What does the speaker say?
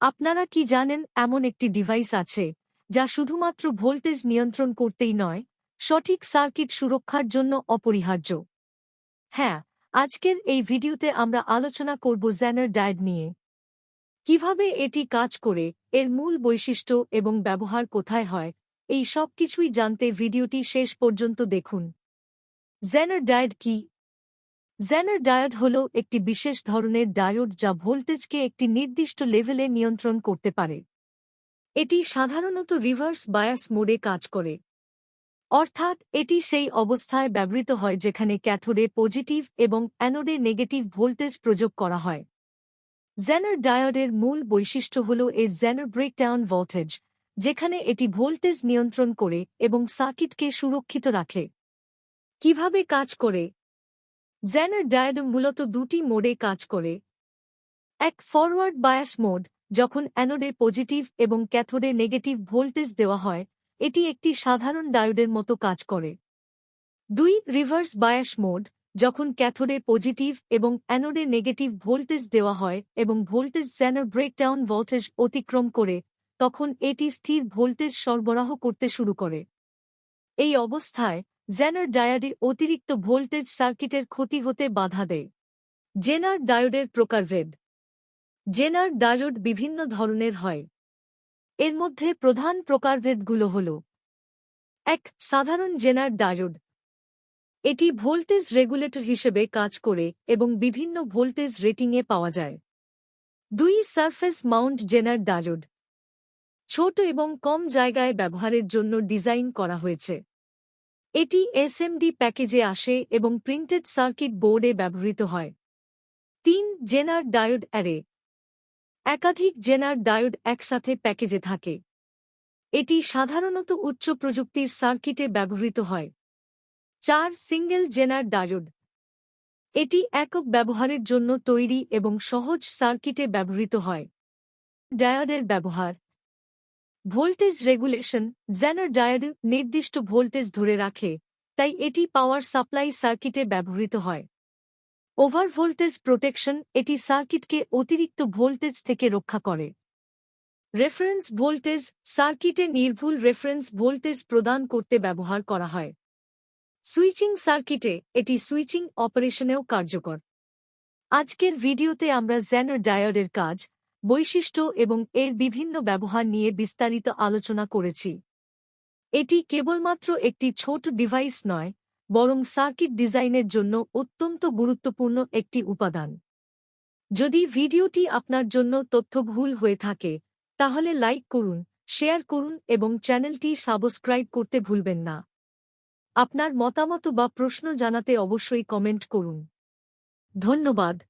আপনারা কি জানেন, এমন একটি ডিভাইস আছে, যা শুধুমাত্র ভোল্টেজ নিয়ন্ত্রণ করতেই নয়, সঠিক সার্কিট সুরক্ষার জন্য অপরিহার্য। হ্যাঁ আজকের এই ভিডিওতে আমরা আলোচনা করব জ্যানার ডায়েড নিয়ে। কীভাবে এটি কাজ করে, এর মূল বৈশিষ্ট্য এবং ব্যবহার কোথায় হয়, এই সব কিছুই জানতে ভিডিওটি শেষ পর্যন্ত দেখুন। জ্যানার ডায়েড কি? জ্যানার ডায়োড হল একটি বিশেষ ধরনের ডায়োড যা ভোল্টেজকে একটি নির্দিষ্ট লেভেলে নিয়ন্ত্রণ করতে পারে। এটি সাধারণত রিভার্স বায়াস মোডে কাজ করে। অর্থাৎ এটি সেই অবস্থায় ব্যবহৃত হয় যেখানে ক্যাথোডে পজিটিভ এবং অ্যানোডে নেগেটিভ ভোল্টেজ প্রয়োগ করা হয়। জ্যানার ডায়োডের মূল বৈশিষ্ট্য হল এর জ্যানার ব্রেকডাউন ভোল্টেজ যেখানে এটি ভোল্টেজ নিয়ন্ত্রণ করে এবং সার্কিটকে সুরক্ষিত রাখে। কীভাবে কাজ করে? জ্যানার ডায়োড মূলত দুটি মোডে কাজ করে। এক ফরওয়ার্ড বায়াস মোড যখন অ্যানোডে পজিটিভ এবং ক্যাথোডে নেগেটিভ ভোল্টেজ দেওয়া হয়, এটি একটি সাধারণ ডায়োডের মতো কাজ করে। দুই রিভার্স বায়াস মোড যখন ক্যাথোডে পজিটিভ এবং অ্যানোডে নেগেটিভ ভোল্টেজ দেওয়া হয় এবং ভোল্টেজ জ্যানার ব্রেকডাউন ভোল্টেজ অতিক্রম করে, তখন এটি স্থির ভোল্টেজ সরবরাহ করতে শুরু করে। এই অবস্থায় জ্যানার ডায়োডে অতিরিক্ত ভোল্টেজ সার্কিটের ক্ষতি হতে বাধা দেয়। জেনার ডায়োডের প্রকারভেদ। জেনার ডায়োড বিভিন্ন ধরনের হয়। এর মধ্যে প্রধান প্রকারভেদগুলো হল, এক, সাধারণ জেনার ডায়োড। এটি ভোল্টেজ রেগুলেটর হিসেবে কাজ করে এবং বিভিন্ন ভোল্টেজ রেটিংয়ে পাওয়া যায়। দুই, সারফেস মাউন্ট জেনার ডায়োড। ছোট এবং কম জায়গায় ব্যবহারের জন্য ডিজাইন করা হয়েছে। এটি এসএমডি প্যাকেজে আসে এবং প্রিন্টেড সার্কিট বোর্ডে ব্যবহৃত হয়। তিন, জেনার ডায়োড অ্যারে। একাধিক জেনার ডায়োড একসাথে প্যাকেজে থাকে। এটি সাধারণত উচ্চ প্রযুক্তির সার্কিটে ব্যবহৃত হয়। চার, সিঙ্গেল জেনার ডায়োড। এটি একক ব্যবহারের জন্য তৈরি এবং সহজ সার্কিটে ব্যবহৃত হয়। ডায়োডের ব্যবহার। ভোল্টেজ রেগুলেশন জ্যানার ডায়োড নির্দিষ্ট ভোল্টেজ ধরে রাখে, তাই এটি পাওয়ার সাপ্লাই সার্কিটে ব্যবহৃত হয়। ওভার ভোল্টেজ প্রোটেকশন এটি সার্কিটকে অতিরিক্ত ভোল্টেজ থেকে রক্ষা করে। রেফারেন্স ভোল্টেজ, সার্কিটে নির্ভুল রেফারেন্স ভোল্টেজ প্রদান করতে ব্যবহার করা হয়। সুইচিং সার্কিটে এটি সুইচিং অপারেশনেও কার্যকর। আজকের ভিডিওতে আমরা জ্যানার ডায়োডের কাজ বৈশিষ্ট্য এবং এর বিভিন্ন ব্যবহার নিয়ে বিস্তারিত আলোচনা করেছি। এটি কেবলমাত্র একটি ছোট ডিভাইস নয়, বরং সার্কিট ডিজাইনের জন্য অত্যন্ত গুরুত্বপূর্ণ একটি উপাদান। যদি ভিডিওটি আপনার জন্য তথ্যভুল হয়ে থাকে, তাহলে লাইক করুন, শেয়ার করুন এবং চ্যানেলটি সাবস্ক্রাইব করতে ভুলবেন না। আপনার মতামত বা প্রশ্ন জানাতে অবশ্যই কমেন্ট করুন। ধন্যবাদ।